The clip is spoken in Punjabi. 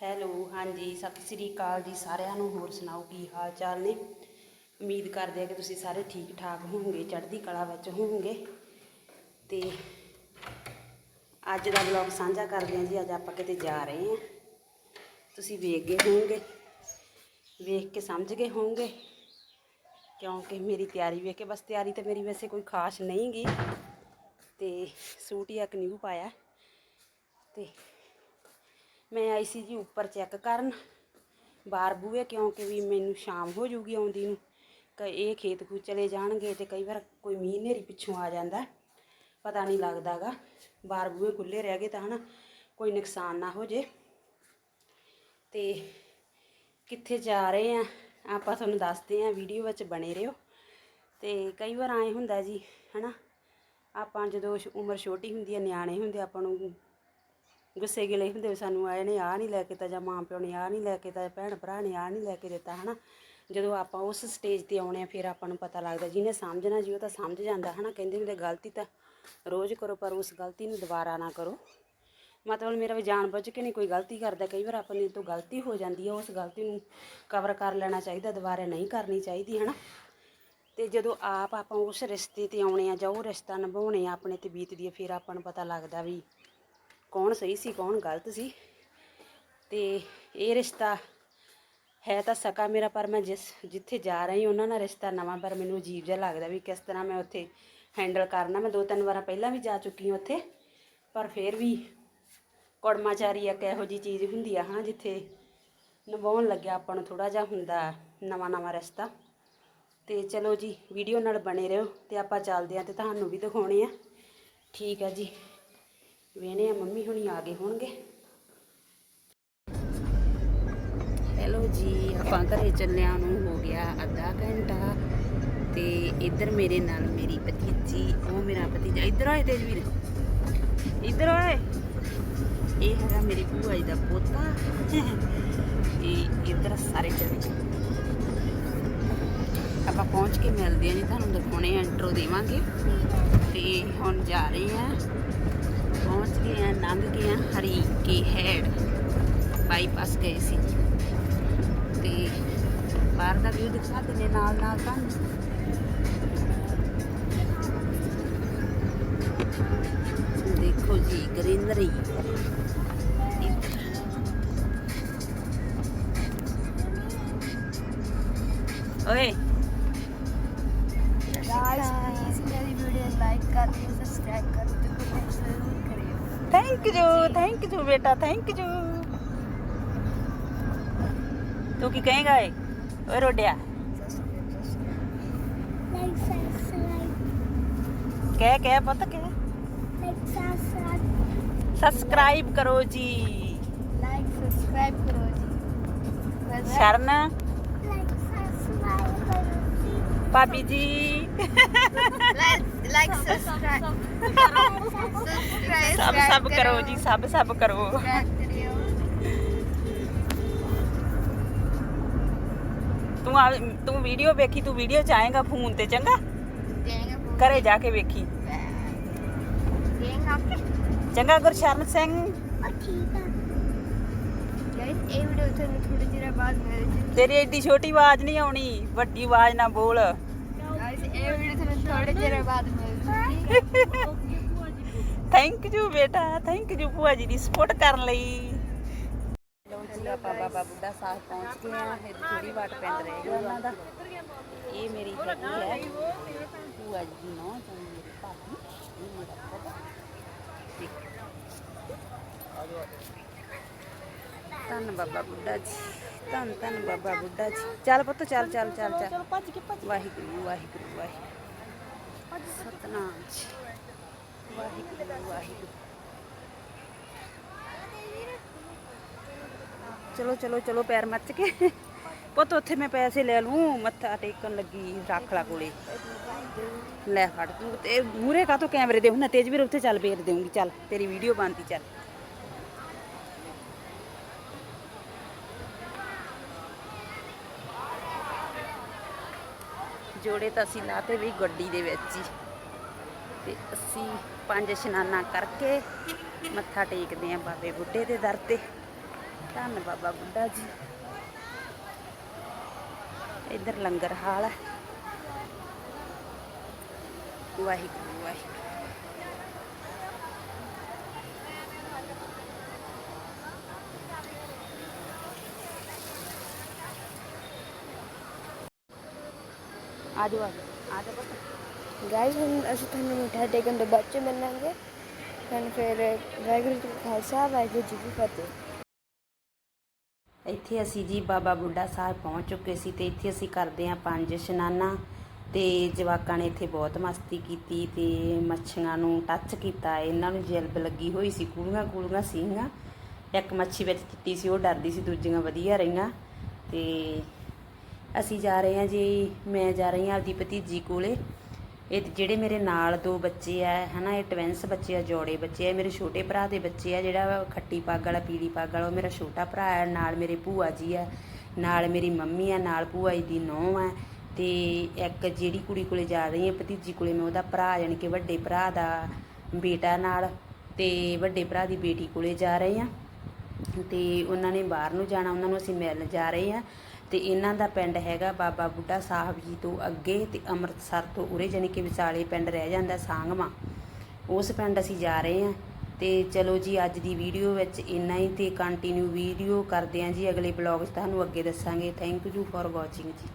ਹੈਲੋ ਹਾਂਜੀ, ਸਤਿ ਸ੍ਰੀ ਅਕਾਲ ਜੀ ਸਾਰਿਆਂ ਨੂੰ। ਹੋਰ ਸੁਣਾਓ, ਕੀ ਹਾਲ ਚਾਲ ਨੇ? ਉਮੀਦ ਕਰਦੇ ਆ ਕਿ ਤੁਸੀਂ ਸਾਰੇ ਠੀਕ ਠਾਕ ਹੋਵੋਗੇ, ਚੜ੍ਹਦੀ ਕਲਾ ਵਿੱਚ ਹੋਵੋਗੇ। ਤੇ ਅੱਜ ਦਾ ਵਲੌਗ ਸਾਂਝਾ ਕਰਦੇ ਹਾਂ ਜੀ, ਅੱਜ ਆਪਾਂ ਕਿਤੇ ਜਾ ਰਹੇ ਹਾਂ। ਤੁਸੀਂ ਵੇਖ ਗਏ ਹੋਵੋਗੇ, ਵੇਖ ਕੇ ਸਮਝ ਗਏ ਹੋਵੋਗੇ, ਕਿਉਂਕਿ ਮੇਰੀ ਤਿਆਰੀ ਵੇਖ ਕੇ, ਬਸ ਤਿਆਰੀ ਤਾਂ ਮੇਰੀ ਵੈਸੇ ਕੋਈ ਖਾਸ ਨਹੀਂ ਗਈ ਤੇ ਸੂਟ ਹੀ ਇੱਕ ਨਿਊ ਪਾਇਆ। ਤੇ ਮੈਂ ਆਈ ਸੀ ਜੀ ਉੱਪਰ ਚੈੱਕ ਕਰਨ। ਬਾਹਰ ਬੂਹੇ ਕਿਉਂਕਿ ਵੀ ਮੈਨੂੰ ਸ਼ਾਮ ਹੋ ਜੂਗੀ ਆਉਂਦੀ ਨੂੰ। ਕਿ ਇਹ ਖੇਤ ਖੂ ਚਲੇ ਜਾਣਗੇ ਤੇ ਕਈ ਵਾਰ ਕੋਈ ਮੀਂਹ ਹਨੇਰੀ ਪਿੱਛੋਂ ਆ ਜਾਂਦਾ। ਪਤਾ ਨਹੀਂ ਲੱਗਦਾਗਾ। ਬਾਹਰ ਬੂਹੇ ਖੁੱਲੇ ਰਹਿ ਗਏ ਤਾਂ ਹਨਾ, ਕੋਈ ਨੁਕਸਾਨ ਨਾ ਹੋ ਜੇ। ਤੇ ਕਿੱਥੇ ਜਾ ਰਹੇ ਆ, ਆਪਾਂ ਤੁਹਾਨੂੰ ਦੱਸਦੇ ਆ ਵੀਡੀਓ ਵਿੱਚ ਬਣੇ ਰਹੋ। ਤੇ ਕਈ ਵਾਰ ਐ ਹੁੰਦਾ ਜੀ, ਹਨਾ, ਆਪਾਂ ਜਦੋਂ ਉਮਰ ਛੋਟੀ ਹੁੰਦੀ ਹੈ ਨਿਆਣੇ ਹੁੰਦੇ ਆਪਾਂ ਨੂੰ ਗੁੱਸੇ ਗਿਲੇ ਹੁੰਦੇ ਵੀ ਸਾਨੂੰ ਆਏ ਨੇ ਆ ਨਹੀਂ ਲੈ ਕੇ ਤਾਂ ਜਾਂ ਮਾਂ ਪਿਓ ਨੇ ਆ ਨਹੀਂ ਲੈ ਕੇ ਤਾਂ ਭੈਣ ਭਰਾ ਨੇ ਆ ਨਹੀਂ ਲੈ ਕੇ ਦਿੱਤਾ, ਹਨਾ? ਜਦੋਂ ਆਪਾਂ ਉਸ ਸਟੇਜ ਤੇ ਆਉਣੇ ਆ, ਫਿਰ ਆਪਾਂ ਨੂੰ ਪਤਾ ਲੱਗਦਾ, ਜਿਹਨੇ ਸਮਝਣਾ ਜੀ, ਉਹ ਤਾਂ ਸਮਝ ਜਾਂਦਾ, ਹਨਾ? ਕਹਿੰਦੇ ਹੁੰਦੇ, ਗਲਤੀ ਤਾਂ ਰੋਜ਼ ਕਰੋ, ਪਰ ਉਸ ਗਲਤੀ ਨੂੰ ਦੁਬਾਰਾ ਨਾ ਕਰੋ। ਮਤਲਬ ਮੇਰਾ ਵੀ ਜਾਣ ਬੁੱਝ ਕੇ ਨਹੀਂ ਕੋਈ ਗਲਤੀ ਕਰਦਾ, ਕਈ ਵਾਰ ਆਪਣੇ ਤੋਂ ਗਲਤੀ ਹੋ ਜਾਂਦੀ ਹੈ ਉਸ ਗਲਤੀ ਨੂੰ ਕਵਰ ਕਰ ਲੈਣਾ ਚਾਹੀਦਾ, ਦੁਬਾਰਾ ਨਹੀਂ ਕਰਨੀ ਚਾਹੀਦੀ, ਹਨਾ? ਤੇ ਜਦੋਂ ਆਪ ਆਪਾਂ ਉਸ ਰਿਸ਼ਤੇ ਤੇ ਆਉਣੇ ਆ ਜਾਂ ਉਹ ਰਿਸ਼ਤਾ ਨਿਭਾਉਣੇ ਆ, ਆਪਣੇ ਤੇ ਬੀਤਦੀ ਹੈ ਫਿਰ ਆਪਾਂ ਨੂੰ ਪਤਾ ਲੱਗਦਾ ਵੀ ਕੌਣ ਸਹੀ ਸੀ, ਕੌਣ ਗਲਤ ਸੀ। ਤੇ ਇਹ ਰਿਸ਼ਤਾ ਹੈ ਤਾਂ ਸਕਾ ਮੇਰਾ, ਪਰ ਮੈਂ ਜਿਸ, ਜਿੱਥੇ ਜਾ ਰਹੀ ਉਹਨਾਂ ਨਾਲ ਰਿਸ਼ਤਾ ਨਵਾਂ, ਪਰ ਮੈਨੂੰ ਅਜੀਬ ਜਿਹਾ ਲੱਗਦਾ ਵੀ ਕਿਸ ਤਰ੍ਹਾਂ ਮੈਂ ਉੱਥੇ ਹੈਂਡਲ ਕਰਨਾ। ਮੈਂ ਦੋ ਤਿੰਨ ਵਾਰਾਂ ਪਹਿਲਾਂ ਵੀ ਜਾ ਚੁੱਕੀ ਹਾਂ ਉੱਥੇ, ਪਰ ਫਿਰ ਵੀ ਕੁੜਮਾਚਾਰੀ ਇੱਕ ਇਹੋ ਜੀ ਚੀਜ਼ ਹੁੰਦੀ ਆ, ਹਾਂ, ਜਿੱਥੇ ਨਿਭਾਉਣ ਲੱਗਿਆ ਆਪਾਂ ਨੂੰ ਥੋੜਾ ਜਿਹਾ ਹੁੰਦਾ ਨਵਾਂ ਨਵਾਂ ਰਿਸ਼ਤਾ। ਤੇ ਚਲੋ ਜੀ, ਵੀਡੀਓ ਨਾਲ ਬਣੇ ਰਹੋ ਤੇ ਆਪਾਂ ਚੱਲਦੇ ਆਂ ਤੇ ਤੁਹਾਨੂੰ ਵੀ ਦਿਖਾਉਣੇ ਆ। ਠੀਕ ਆ ਜੀ। ਵੇਨੇ ਆ ਮੰਮੀ ਹੁਣੀ ਆ ਗਏ ਹੋਣਗੇ। ਹੈਲੋ ਜੀ ਆਪਾਂ ਘਰੇ ਚੱਲਿਆਂ ਨੂੰ ਹੋ ਗਿਆ ਅੱਧਾ ਘੰਟਾ ਤੇ ਇੱਧਰ ਮੇਰੇ ਨਾਲ ਮੇਰੀ ਭਤੀਜੀ ਉਹ ਮੇਰਾ ਭਤੀਜਾ। ਇੱਧਰ ਆਏ ਤੇਜਵੀਰ। ਇੱਧਰ ਆਏ। ਇਹ ਹੈਗਾ ਮੇਰੀ ਭੂਆ ਜੀ ਦਾ ਪੋਤਾ। ਇਹ ਇੱਧਰ ਸਾਰੇ ਚੱਲੇ ਆਪਾਂ ਪਹੁੰਚ ਕੇ ਮਿਲਦੇ ਆ ਜੀ ਤੁਹਾਨੂੰ ਦਿਖਾਉਣੇ ਇੰਟਰੋ ਦੇਵਾਂਗੇ। ਤੇ ਹੁਣ ਜਾ ਰਹੇ ਆ ਪਹੁੰਚ ਗਏ ਆ ਲੰਘ ਗਏ ਆ ਹਰੀ ਕੇ ਹੈਡ ਬਾਈਪਾਸ ਗਏ ਸੀ ਤੇ ਬਾਹਰ ਦਾ ਵਿਊ ਦਿਖਾ ਦਿੰਦੇ ਨਾਲ ਨਾਲ ਤੁਹਾਨੂੰ ਦੇਖੋ ਜੀ ਗ੍ਰੀਨਰੀ ਓਏ गाइस प्लीज मेरी वीडियो लाइक कर दियो सब्सक्राइब कर दियो थैंक यू थैंक यू बेटा थैंक यू तू की कहेगा ए ओए रोडिया। कह कह पता कह। सब्सक्राइब करो जी। लाइक सब्सक्राइब करो जी। शरण। भाभी जी। ਲਾਈਕ ਸਬਸਕ੍ਰਾਈਬ ਸਬਸਕ੍ਰਾਈਬ ਸਭ ਸਭ ਕਰੋ ਜੀ ਸਭ ਸਭ ਕਰੋ ਤੂੰ ਆ ਤੂੰ ਵੀਡੀਓ ਵੇਖੀ ਤੂੰ ਵੀਡੀਓ ਚਾਹੇਗਾ ਫੋਨ ਤੇ ਚੰਗਾ? ਘਰੇ ਜਾ ਕੇ ਵੇਖੀ। ਚੰਗਾ ਗੁਰਸ਼ਰਨ ਸਿੰਘ। ਤੇਰੀ ਐਡੀ ਛੋਟੀ ਆਵਾਜ਼ ਨਹੀਂ ਆਉਣੀ ਵੱਡੀ ਆਵਾਜ਼ ਨਾਲ ਬੋਲ। ਗਾਇਸ ਇਹ ਵੀਡੀਓ ਤੁਹਾਨੂੰ ਥੋੜੇ ਜਿਹੀ ਬਾਅਦ ਥੈਂਕ ਯੂ ਬੇਟਾ ਥੈਂਕ ਯੂ ਭੂਆ ਜੀ ਦੀ ਸਪੋਰਟ ਕਰਨ ਲਈ। ਲੋ ਜੀ ਆਪਾਂ ਬਾਬਾ ਬੁੱਢਾ ਸਾਹਿਬ ਪਹੁੰਚ ਗਏ ਆ। ਇਹ ਥੋੜੀ ਬਾਟ ਪੈਂਦ ਰਹੇਗਾ ਉਹਨਾਂ ਦਾ। ਇਹ ਮੇਰੀ ਹੈਗੀ ਹੈ। ਭੂਆ ਜੀ ਦੀ ਨੌਂ ਤੇ ਮੇਰੇ ਭਾਬੀ ਇਹ ਮੇਰਾ ਪੋਤਾ। ਧੰਨ ਬਾਬਾ ਬੁੱਢਾ ਜੀ ਧੰਨ ਧੰਨ ਬਾਬਾ ਬੁੱਢਾ ਜੀ। ਚੱਲ ਪੁੱਤ ਚੱਲ ਚੱਲ ਚੱਲ ਚੱਲ। ਭੱਜ ਕੇ ਭੱਜ ਵਾਹਿਗੁਰੂ ਵਾਹਿਗੁਰੂ ਵਾਹਿਗੁਰੂ। ਸਤਨਾਮ ਜੀ। ਵਾਹਿਗੁਰੂ। ਵਾਹਿਗੁਰੂ ਚਲੋ ਚਲੋ ਚਲੋ, ਪੈਰ ਮੱਚ ਕੇ। ਪੁੱਤ, ਉੱਥੇ ਮੈਂ ਪੈਸੇ ਲੈ ਲੂੰ, ਮੱਥਾ ਟੇਕਣ ਲੱਗੀ ਰੱਖ ਕੋਲੇ। ਲੈ ਫੜ ਤੂੰ ਤੇ ਮੂਰੇ ਕਾ ਤੋਂ ਕੈਮਰੇ ਦੇ ਹੁਣ ਤੇਜ ਵੀਰ ਉੱਥੇ ਚੱਲ ਫੇਰ ਦੇਉਂਗੀ ਚੱਲ, ਤੇਰੀ ਵੀਡੀਓ ਬਣਦੀ, ਚੱਲ। ਜੋੜੇ ਤਾਂ ਅਸੀਂ ਲਾਤੇ ਵੀ ਗੱਡੀ ਦੇ ਵਿੱਚ ਹੀ। ਤੇ ਅਸੀਂ ਪੰਜ ਇਸ਼ਨਾਨਾਂ ਕਰਕੇ ਮੱਥਾ ਟੇਕਦੇ ਆਂ ਬਾਬੇ ਬੁੱਢੇ ਦੇ ਦਰ ਤੇ। ਧੰਨ ਬਾਬਾ ਬੁੱਢਾ ਜੀ। ਇੱਧਰ ਲੰਗਰ ਹਾਲ ਹੈ। ਵਾਹਿਗੁਰੂ ਵਾਹਿਗੁਰੂ। ਗਾਇਸ ਹੁਣ ਅਸੀਂ ਤੁਹਾਨੂੰ ਮਿੱਠਾ ਟੇਕਣ ਤੋਂ ਬਾਅਦ ਚ ਮਿਲਾਂਗੇ ਹੁਣ ਫਿਰ ਵਾਹਿਗੁਰੂ ਜੀ ਕਾ ਖਾਲਸਾ ਵਾਹਿਗੁਰੂ ਜੀ ਕੀ ਫਤਿਹ ਇੱਥੇ ਅਸੀਂ ਜੀ ਬਾਬਾ ਬੁੱਢਾ ਸਾਹਿਬ ਪਹੁੰਚ ਚੁੱਕੇ ਸੀ ਤੇ ਇੱਥੇ ਅਸੀਂ ਕਰਦੇ ਆਂ ਪੰਜ ਇਸ਼ਨਾਨਾਂ। ਤੇ ਜਵਾਕਾਂ ਨੇ ਇੱਥੇ ਬਹੁਤ ਮਸਤੀ ਕੀਤੀ ਤੇ ਮੱਛੀਆਂ ਨੂੰ ਟੱਚ ਕੀਤਾ। ਇਹਨਾਂ ਨੂੰ ਜਿਲਬ ਲੱਗੀ ਹੋਈ ਸੀ ਕੂੜੀਆਂ ਕੂੜੀਆਂ ਸੀਗੀਆਂ। ਇੱਕ ਮੱਛੀ ਵਿੱਚ ਚਿੱਟੀ ਸੀ ਉਹ ਡਰਦੀ ਸੀ ਦੂਜੀਆਂ ਵਧੀਆ ਰਹੀਆਂ। ਤੇ ਅਸੀਂ ਜਾ ਰਹੇ ਹਾਂ ਜੀ, ਮੈਂ ਜਾ ਰਹੀ ਹਾਂ ਆਪਦੀ ਭਤੀਜੀ ਕੋਲੇ। ਇਹ ਜਿਹੜੇ ਮੇਰੇ ਨਾਲ ਦੋ ਬੱਚੇ ਆ, ਹਨਾ, ਇਹ ਟਵਿੰਸ ਬੱਚੇ ਆ, ਜੋੜੇ ਬੱਚੇ ਆ ਮੇਰੇ ਛੋਟੇ ਭਰਾ ਦੇ ਬੱਚੇ ਆ, ਜਿਹੜਾ ਖੱਟੀ ਪੱਗ ਵਾਲਾ, ਪੀਲੀ ਪੱਗ ਵਾਲਾ, ਉਹ ਮੇਰਾ ਛੋਟਾ ਭਰਾ ਹੈ ਨਾਲ ਮੇਰੇ ਭੂਆ ਜੀ ਆ, ਨਾਲ ਮੇਰੀ ਮੰਮੀ ਆ, ਨਾਲ ਭੂਆ ਜੀ ਦੀ ਨੂੰਹ ਆ, ਤੇ ਇੱਕ ਜਿਹੜੀ ਕੁੜੀ ਕੋਲੇ ਜਾ ਰਹੀ ਹੈ, ਭਤੀਜੀ ਕੋਲੇ ਮੈਂ ਉਹਦਾ ਭਰਾ, ਯਾਨੀ ਕਿ ਵੱਡੇ ਭਰਾ ਦਾ ਬੇਟਾ ਨਾਲ, ਤੇ ਵੱਡੇ ਭਰਾ ਦੀ ਬੇਟੀ ਕੋਲੇ ਜਾ ਰਹੇ ਹਾਂ, ਤੇ ਉਹਨਾਂ ਨੇ ਬਾਹਰ ਨੂੰ ਜਾਣਾ, ਉਹਨਾਂ ਨੂੰ ਅਸੀਂ ਮਿਲਣ ਜਾ ਰਹੇ ਹਾਂ। ਤੇ ਇਹਨਾਂ ਦਾ ਪਿੰਡ ਹੈਗਾ ਬਾਬਾ ਬੁੱਢਾ ਸਾਹਿਬ ਜੀ ਤੋਂ ਅੱਗੇ ਤੇ ਅੰਮ੍ਰਿਤਸਰ ਤੋਂ ਉਰੇ, ਜਾਣੀ ਕਿ ਵਿਚਾਲੇ ਪਿੰਡ ਰਹਿ ਜਾਂਦਾ ਸਾਂਗਵਾ। ਉਸ ਪਿੰਡ ਅਸੀਂ ਜਾ ਰਹੇ ਹਾਂ ਤੇ ਚਲੋ ਜੀ, ਅੱਜ ਦੀ ਵੀਡੀਓ ਵਿੱਚ ਇੰਨਾ ਹੀ ਤੇ ਕੰਟੀਨਿਊ ਵੀਡੀਓ ਕਰਦੇ ਹਾਂ ਜੀ। ਅਗਲੇ ਬਲੌਗ 'ਚ ਤੁਹਾਨੂੰ ਅੱਗੇ ਦੱਸਾਂਗੇ। ਥੈਂਕ ਯੂ ਫॉर ਵਾਚਿੰਗ ਜੀ।